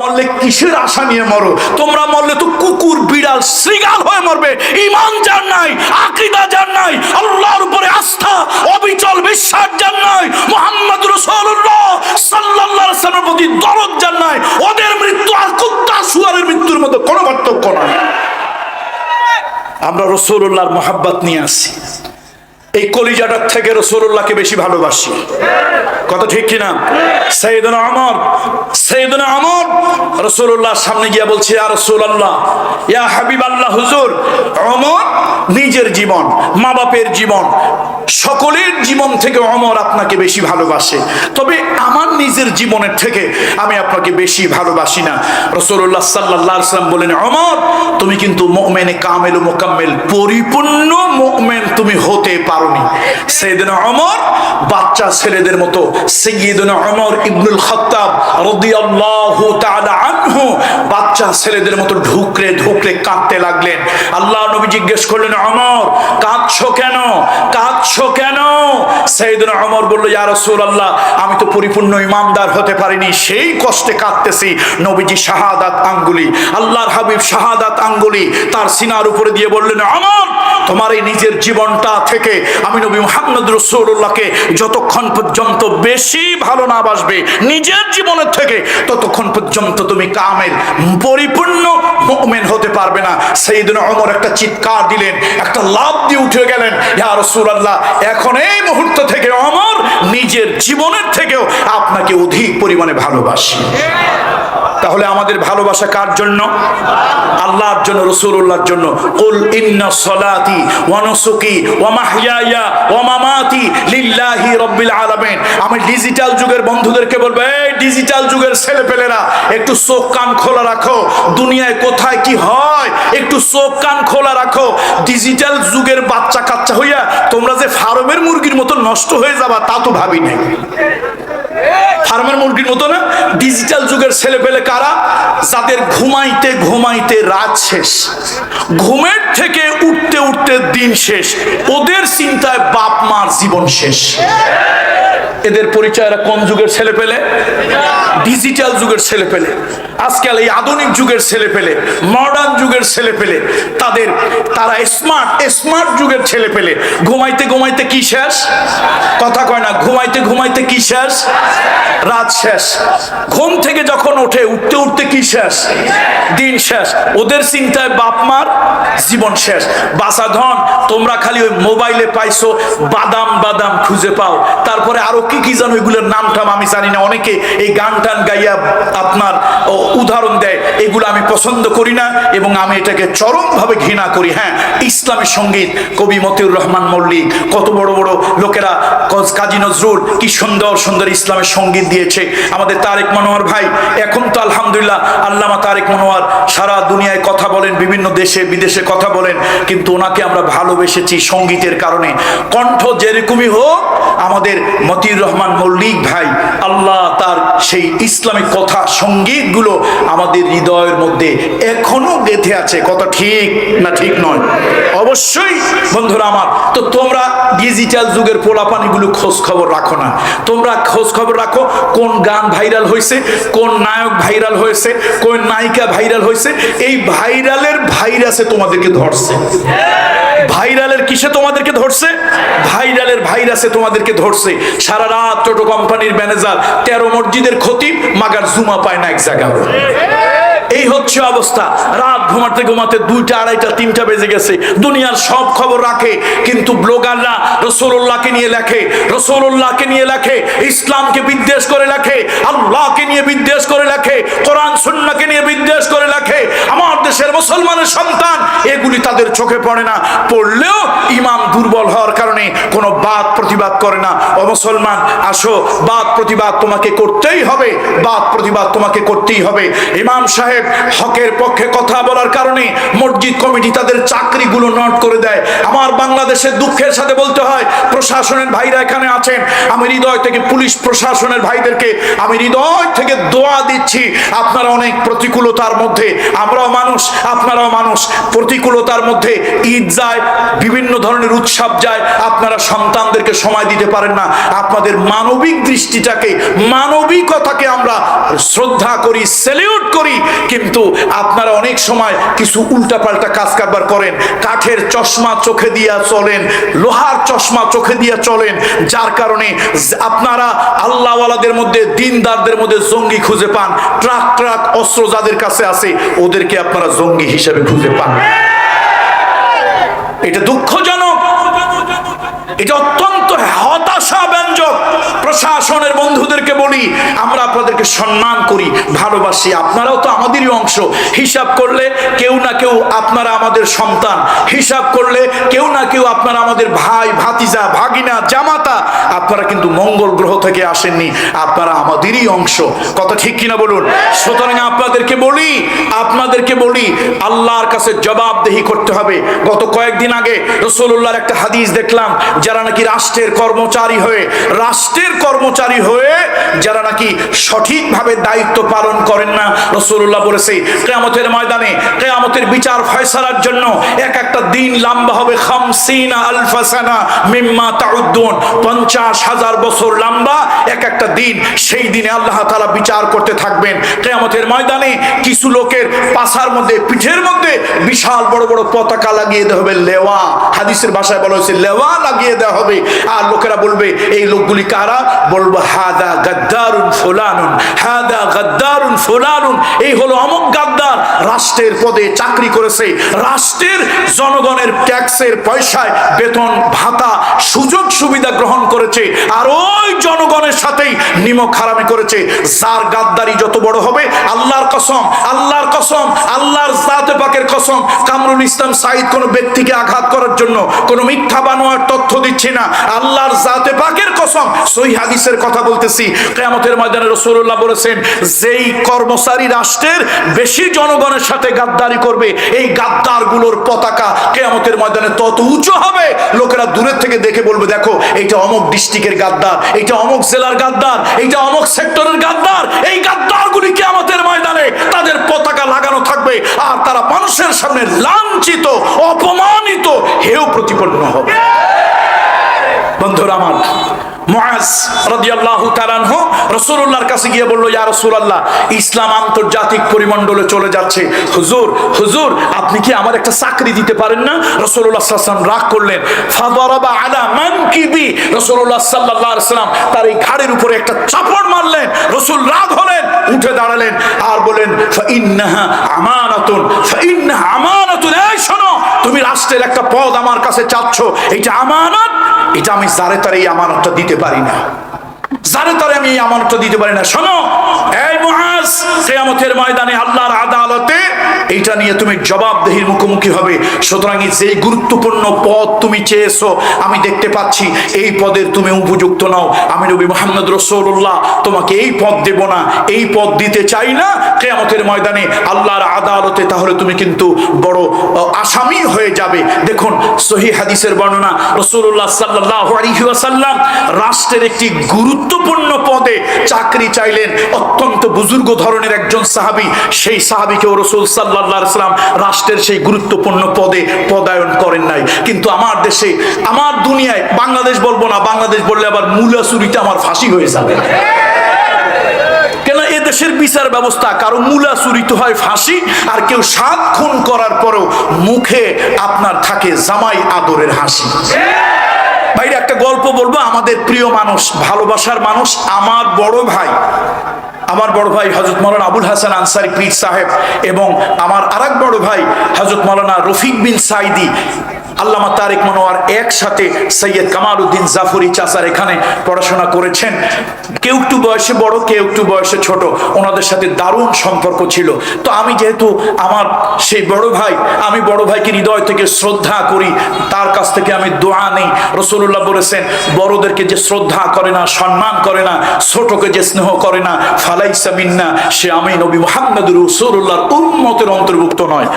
মরলে কিসের আশা নিয়ে মরো? তোমরা মরলে তো কুকুর, বিড়াল শ্রীগাল হয়ে মরবে। ইমান যার নাই আকিদা যার নাই আল্লাহর উপরে আস্থা, অবিচল বিশ্বাস যার নাই মোহাম্মদ রসুল্লাহ সাল্লাল্লাহু আলাইহি প্রতি দরদ যার নাই ওদের মৃত্যু আর কুত্তা শুয়ারের মৃত্যুর মধ্যে কোনো পার্থক্য নাই। আমরা রসুল্লাহর মোহাব্বত নিয়ে আসি। এই কলিজাটার থেকে রসুল্লাহকে বেশি ভালোবাসি। কথা ঠিক কিনা? সৈদন আমর সৈদন আমর রসুল্লাহর সামনে গিয়া বলছি আর রসুল্লাহ ইয়া হাবিব আল্লাহ হুজুর অমর নিজের জীবন মা বাপের জীবন, সকলের জীবন থেকে অমর আপনাকে বেশি ভালোবাসে। তবে আমার নিজের জীবনের থেকে আমি আপনাকে বেশি ভালোবাসি না। রসুল্লাহ সাল্লাহ সাল্লাম বলেন অমর তুমি কিন্তু মোমেনে, কামেল ও মোকাম্মেল, পরিপূর্ণ মোমেন তুমি হতে পারোনি। সেদিন অমর বাচ্চা ছেলেদের মতো, সৈয়দনা অমর ইবনুল খত্তাব রাদিয়াল্লাহু তাআলা আনহু, বাচ্চা ছেলেদের মতো ঢুকরে ঢুকরে কাঁদতে লাগলেন। আল্লাহ নবী জিজ্ঞেস করলেন অমর কাঁদছো কেন? কাঁদছো কেন? সৈয়দনা অমর বলল, ইয়া রাসূলুল্লাহ, আমি তো পরিপূর্ণ ইমানদার হতে পারিনি, সেই কষ্টে কাঁদতেছি। নবীজি শাহাদাত আঙ্গুলি, আল্লাহর হাবিব শাহাদাত আঙ্গুলি তার সিনার উপরে দিয়ে বললেন অমর তোমার এই নিজের জীবনটা থেকে আমি নবী মোহাম্মদ রসুল্লাহকে যতক্ষণ পর্যন্ত বেশি ভালো না বাসবে, নিজের জীবনের থেকে ততক্ষণ পর্যন্ত তুমি কামের পরিপূর্ণ মুমিন হতে পারবে না। সেই দিন অমর একটা চিৎকার দিলেন, একটা লাভ দিয়ে উঠে গেলেন, ইয়া রাসূলুল্লাহ, এখন এই মুহূর্ত থেকে অমর নিজের জীবনের থেকেও আপনাকে অধিক পরিমাণে ভালোবাসি। তাহলে আমাদের ভালোবাসা কার জন্য? আল্লাহর জন্য রসুল্লাহর জন্য। আমি ডিজিটাল যুগের বন্ধুদেরকে বলব, এই ডিজিটাল যুগের ছেলেপেলেরা, একটু চোখ কান খোলা রাখো। দুনিয়ায় কোথায় কি হয়, একটু চোখ কান খোলা রাখো। ডিজিটাল যুগের বাচ্চা কাচ্চা হইয়া তোমরা যে ফার্মের মুরগির মতো নষ্ট হয়ে যাবা, তা তো ভাবি নাই। ফার্মের মুরগির মতো না? ডিজিটাল যুগের ছেলে পেলে কারা? যাদের ঘুমাইতে ঘুমাইতে রাত শেষ, ঘুমের থেকে উঠতে উঠতে দিন শেষ, ওদের চিন্তায় বাপ মার জীবন শেষ। এদের পরিচয় কোন যুগের ছেলে পেলে ডিজিটাল যুগের ছেলে পেলে আজকাল এই আধুনিক যুগের ছেলে পেলে মডার্ন যুগের ছেলে পেলে তাদের তারা স্মার্ট স্মার্ট যুগের ছেলে পেলে ঘুমাইতে ঘুমাইতে কি শেষ? কথা কয় না ঘুমাইতে ঘুমাইতে কি শেষ? রাত শেষ। ঘুম থেকে যখন ওঠে উঠতে উঠতে কি শেষ? দিন শেষ। ওদের চিন্তায় বাপ মার জীবন শেষ। বাসা ধন তোমরা খালি ওই মোবাইলে পাইছো বাদাম বাদাম খুঁজে পাও। তারপরে আরও কি কি জানো এগুলোর নাম টাম আমি জানি না। অনেকে এই গান টান গাইয়া আপনার ও, উদাহরণ এগুলো আমি পছন্দ করি না এবং আমি এটাকে চরমভাবে ঘৃণা করি। হ্যাঁ ইসলামী সংগীত, কবি মতিউর রহমান মল্লিক, কত বড় বড় লোকেরা, কাজী নজরুল কি সুন্দর সুন্দর ইসলামের সংগীত দিয়েছে। আমাদের তারেক মনোয়ার ভাই, এখন তো আলহামদুলিল্লাহ আল্লামা তারেক মনোয়ার সারা দুনিয়ায় কথা বলেন, বিভিন্ন দেশে, বিদেশে কথা বলেন, কিন্তু ওনাকে আমরা ভালোবেসেছি সঙ্গীতের কারণে। কণ্ঠ যেরকমই হোক, আমাদের মতিউর রহমান মল্লিক ভাই, আল্লাহ তার সেই ইসলামিক কথা, সঙ্গীতগুলো আমাদের হৃদয়ের মধ্যে এখনও গেঁথে আছে। কত ঠিক না ঠিক নয়? অবশ্যই, বন্ধুরা আমার, তো তোমরা ডিজিটাল যুগের পোলাপানিগুলো খোঁজ খবর রাখো না। তোমরা খোঁজ খবর রাখো কোন গান ভাইরাল হয়েছে, কোন নায়ক ভাইরাল হয়েছে, কোন নায়িকা ভাইরাল হয়েছে। এই ভাইরালের ভাইরাসে তোমাদেরকে ধরছে। ভাইরালের কিসে তোমাদেরকে ধরছে? ভাইরালের ভাইরাসে তোমাদেরকে ধরছে। সারা রাত টোটো কোম্পানির ম্যানেজার, তেরো মসজিদের ক্ষতি মাগার জুমা পায় না এক জায়গায়। এই হচ্ছে অবস্থা। রাত ঘুমাতে ঘুমাতে দুইটা, আড়াইটা, তিনটা বেজে গেছে। দুনিয়ার সব খবর রাখে, কিন্তু ব্লগাররা রসুল্লাহকে নিয়ে লেখে রসুল্লাহকে নিয়ে লেখে, ইসলামকে বিদ্বেষ করে লেখে, আল্লাহকে নিয়ে বিদ্বেষ করে লেখে, কোরআন সুন্নাকে নিয়ে বিদ্বেষ করে লেখে দেশের মুসলমানের সন্তান, এগুলি তাদের চোখে পড়ে না। পড়লেও ইমাম দুর্বল হওয়ার কারণে কোনো বাদ প্রতিবাদ করে না। ও মুসলমান, আসো বাদ প্রতিবাদ তোমাকে করতেই হবে বাদ প্রতিবাদ তোমাকে করতেই হবে। ইমাম সাহেব হকের পক্ষে কথা বলার কারণে মসজিদ কমিটি তাদের চাকরিগুলো নট করে দেয়। আমার বাংলাদেশের দুঃখের সাথে বলতে হয়, প্রশাসনের ভাইরা এখানে আছেন। আমি হৃদয় থেকে পুলিশ প্রশাসনের ভাইদেরকে, আমি হৃদয় থেকে দোয়া দিচ্ছি। আপনারা অনেক প্রতিকূলতার মধ্যে, আমরাও মানুষ মানুষ আপনারাও মানুষ। প্রতিকূলতার মধ্যে ঈদ যায়, বিভিন্ন ধরনের উৎসব যায়। আপনারা সন্তানদেরকে সময় দিতে পারেন না। আপনাদের মানবিক দৃষ্টিটাকে, মানবিকতাকে আমরা শ্রদ্ধা করি সেলিউট করি। কিন্তু আপনারা অনেক সময় কিছু উল্টাপাল্টা কাজ কারবার করেন। কাঠের চশমা চোখে দিয়া চলেন, লোহার চশমা চোখে দিয়া চলেন। যার কারণে আপনারা আল্লাহওয়ালাদের মধ্যে, দিনদারদের মধ্যে জঙ্গি খুঁজে পান। ট্রাক ট্রাক অস্ত্র যাদের কাছে আছে, ওদেরকে আপনারা জঙ্গি হিসেবে খুঁজে পান। এটা দুঃখজনক। এটা অত্যন্ত হতাশা ব্যঞ্জক প্রশাসনের বন্ধুদেরকে বলি আমরা আপনাদেরকে সম্মান করি, ভালোবাসি। আপনারাও তো আমাদেরই অংশ। হিসাব করলে কেউ না কেউ আপনারা আমাদের সন্তান। হিসাব করলে কেউ না কেউ আপনারা আমাদের ভাই, ভাতিজা, ভাগিনা, জামাতা। আপনারা কিন্তু মঙ্গল গ্রহ থেকে আসেননি। আপনারা আমাদেরই অংশ। কথা ঠিক কিনা বলুন? সুতরাং আপনাদেরকে বলি আপনাদেরকে বলি, আল্লাহর কাছে জবাবদেহি করতে হবে। গত কয়েকদিন আগে রসুল্লাহর একটা হাদিস দেখলাম, যারা নাকি রাষ্ট্রের কর্মচারী হয়ে, রাষ্ট্রের কর্মচারী হয়ে, যারা নাকি সঠিকভাবে দায়িত্ব পালন করেন না। রসুল্লাহ বলেছে, কেয়ামতের ময়দানে কেয়ামতের বিচার ফয়সালার জন্য এক একটা দিন লম্বা হবে খামসিনা আলফাসানা মিম্মা তাউদ্দুন। পঞ্চাশ হাজার বছর লম্বা এক একটা দিন সেই দিনে আল্লাহ তালা বিচার করতে থাকবেন। কেয়ামতের ময়দানে কিছু লোকের পাশার মধ্যে, পিঠের মধ্যে বিশাল বড় বড় পতাকা লাগিয়ে দেওয়া হবে, লেওয়া। হাদিসের ভাষায় বলা হয়েছে, লেওয়া লাগিয়ে দেওয়া হবে। আর লোকেরা বলবে, এই লোকগুলি কারা? বলব হাদা গাদ্দারুন ফুলানুন। রাষ্ট্রের পদে চাকরি করেছে। রাষ্ট্রের জনগণের ট্যাক্সের পয়সায় বেতন ভাতা সুযোগ সুবিধা গ্রহণ করেছে। আর ওই জনগণের সাথেই নিমক হারামি করেছে। যার গাদ্দারি যত বড় হবে, আল্লাহর কসম আল্লাহর কসম, আল্লাহর জাতে পাকের কসম, কামরুল ইসলাম সাইদ কোন ব্যক্তিকে আঘাত করার জন্য কোন মিথ্যা বানোয়ার তথ্য দিচ্ছে না। আল্লাহর জাতে পাকের কসম সই হাদিসের কথা বলতেছি। কেয়ামতের ময়দানে রসুল্লাহ বলেছেন, যেই কর্মচারী রাষ্ট্রের বেশি জনগণের সাথে গাদ্দারি করবে, এই গাদ্দারগুলোর পতাকা কেয়ামতের ময়দানে তত উঁচু হবে। লোকেরা দূরের থেকে দেখে বলবে, দেখো, এইটা অমুক ডিস্ট্রিক্টের গাদ্দার, এইটা অমুক জেলার গাদ্দার, এইটা অমুক সেক্টরের গাদ্দার। এই গাদ্দার গুলি কেয়ামতের ময়দানে তাদের পতাকা লাগানো থাকবে আর তারা মানুষের সামনে লাঞ্ছিত, অপমানিত হেও প্রতিপন্ন হবে। বন্ধুরা আমার আন্তর্জাতিক আপনি কি আমার একটা চাকরি দিতে পারেন না? করলেন। তার এই ঘাড়ের উপরে একটা চাপড় মারলেন। রাসূল রাগ হলেন, উঠে দাঁড়ালেন আর বলেন আমানাতুন শোনো, তুমি রাষ্ট্রের একটা পদ আমার কাছে চাচ্ছ। এটা আমানত এটা আমি যারে তারে এই আমানতটা দিতে পারি না। যারে তারে আমি এই আমানতটা দিতে পারি না। শোনো মুআজ, কিয়ামতের ময়দানে আল্লাহর আদালতে এইটা নিয়ে তুমি জবাবদেহির মুখোমুখি হবে। সুতরাং এই যে গুরুত্বপূর্ণ পদ তুমি চেয়েছো, আমি দেখতে পাচ্ছি, এই পদের তুমি উপযুক্ত নাও। আমি নবী মোহাম্মদ রসৌল্লাহ তোমাকে এই পদ দেব না, এই পদ দিতে চাই না। কেয়ামতের ময়দানে আল্লাহর আদালতে তাহলে তুমি কিন্তু বড় আসামি হয়ে যাবে। দেখুন, সহি হাদিসের বর্ণনা রসুল্লাহ সাল্লাহ আলহি রাষ্ট্রের একটি গুরুত্বপূর্ণ পদে চাকরি চাইলেন, অত্যন্ত বুজুর্গ ধরনের একজন সাহাবি, সেই সাহাবিকেও রসুল সাল্লাহ সাল্লাম রাষ্ট্রের সেই গুরুত্বপূর্ণ পদে পদায়ন করেন নাই। কিন্তু আমার দেশে, আমার দুনিয়ায়, বাংলাদেশ বলব না, বাংলাদেশ বললে আবার মূলাচুরিতে আমার ফাঁসি হয়ে যাবে। কেন এ দেশের বিচার ব্যবস্থা, কারও মূলা চুরিত হয় ফাঁসি, আর কেউ সাত খুন করার পরেও মুখে আপনার থাকে জামাই আদরের হাসি। বাইরে একটা গল্প বলব, আমাদের প্রিয় মানুষ, ভালোবাসার মানুষ, আমার বড় ভাই আমার বড় ভাই হজরত মৌলানা আবুল হাসান আনসারি পীর সাহেব এবং আমার আরেক বড় ভাই হজরত মৌলানা রফিক বিন সাইদি আল্লামা তারেক মনোয়ার একসাথে সৈয়দ কামাল উদ্দিন জাফরি চাচার এখানে পড়াশোনা করেছেন। কেউ একটু বয়সে বড়, কেউ একটু বয়সে ছোট, ওনাদের সাথে দারুণ সম্পর্ক ছিল। তো আমি যেহেতু আমার সেই বড় ভাই, আমি বড় ভাইকে হৃদয় থেকে শ্রদ্ধা করি, তার কাছ থেকে আমি দোয়া নেই। রসুল্লাহ বলেছেন, বড়দেরকে যে শ্রদ্ধা করে না, সম্মান করে না, ছোটকে যে স্নেহ করে না, ফালাইসা মিন্না, সে আমি নবী মোহাম্মদ রসুল্লাহর উন্মতের অন্তর্ভুক্ত নয়।